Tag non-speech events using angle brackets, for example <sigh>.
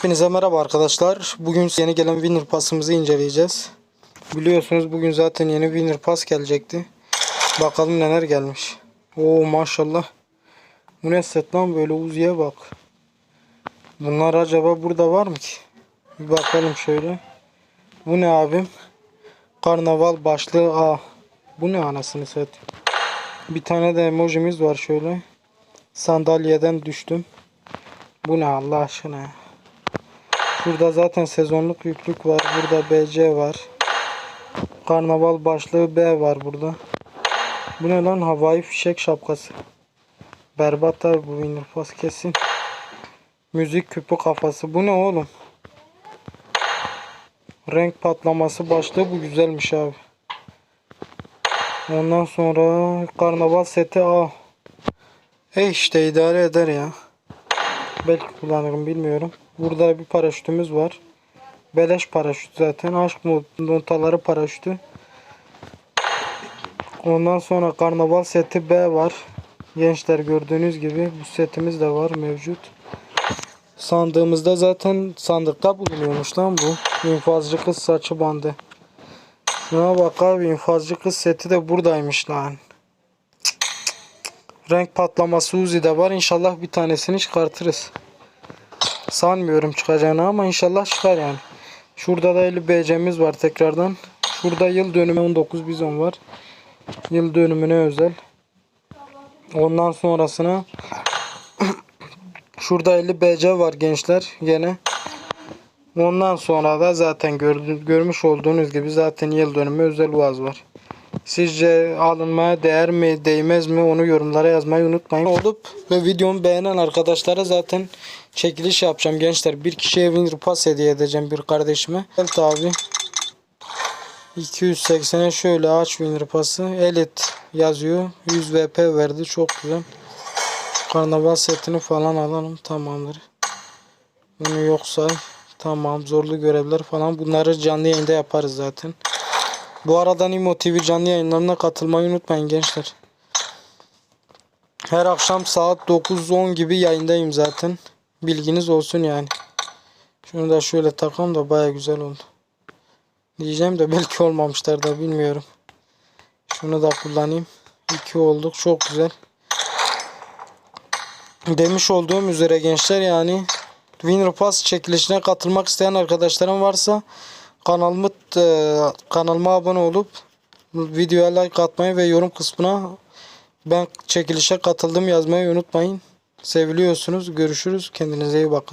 Hepinize merhaba arkadaşlar. Bugün yeni gelen Winner Pass'ımızı inceleyeceğiz. Biliyorsunuz bugün zaten yeni Winner Pass gelecekti. Bakalım neler gelmiş. Oo maşallah. Bu ne set lan böyle Uzi'ye bak. Bunlar acaba burada var mı ki? Bir bakalım şöyle. Bu ne abim? Karnaval başlığı A. Bu ne anasını set? Bir tane de emojimiz var şöyle. Sandalyeden düştüm. Bu ne Allah aşkına ya. Şurada zaten sezonluk yüklük var. Burada BC var. Karnaval başlığı B var burada. Bu ne lan? Havai fişek şapkası. Berbat abi bu Winner Pass kesin. Müzik küpü kafası. Bu ne oğlum? Renk patlaması başlığı bu güzelmiş abi. Ondan sonra karnaval seti A. E işte idare eder ya. Belki kullanırım bilmiyorum. Burada bir paraşütümüz var. Beleş paraşüt zaten. Aşk notaları paraşütü. Ondan sonra karnaval seti B var. Gençler gördüğünüz gibi bu setimiz de var mevcut. Sandığımızda zaten sandıkta bulunuyormuş lan bu. İnfazcı kız saçı bandı. Şuna bak abi infazcı kız seti de buradaymış lan. Renk patlaması Uzi de var. İnşallah bir tanesini çıkartırız. Sanmıyorum çıkacağını ama inşallah çıkar yani. Şurada da 50 BC'miz var tekrardan. Şurada yıl dönümü 19 bizon var. Yıl dönümüne özel. Ondan sonrasına <coughs> şurada 50 BC var gençler gene. Ondan sonra da zaten gördü- görmüş olduğunuz gibi zaten yıl dönümü özel vaz var. Sizce alınmaya değer mi değmez mi onu yorumlara yazmayı unutmayın. Olup ve videomu beğenen arkadaşlara zaten çekiliş yapacağım gençler. Bir kişiye Winner Pass hediye edeceğim bir kardeşime. Evet abi. 280'e şöyle aç Winner Pass'ı. Elite yazıyor. 100 VP verdi. Çok güzel. Karnaval setini falan alalım. Tamamdır. Bunu yoksa tamam zorlu görevler falan bunları canlı yayında yaparız zaten. Bu arada Nimo TV canlı yayınlarına katılmayı unutmayın gençler. Her akşam saat 9-10 gibi yayındayım zaten. Bilginiz olsun yani. Şunu da şöyle takalım da baya güzel oldu. Diyeceğim de belki olmamışlar da bilmiyorum. Şunu da kullanayım. İki olduk çok güzel. Demiş olduğum üzere gençler yani Winner Pass çekilişine katılmak isteyen arkadaşlarım varsa kanalımı e, kanalıma abone olup videoya like atmayı ve yorum kısmına ben çekilişe katıldım yazmayı unutmayın. Seviliyorsunuz. Görüşürüz. Kendinize iyi bakın.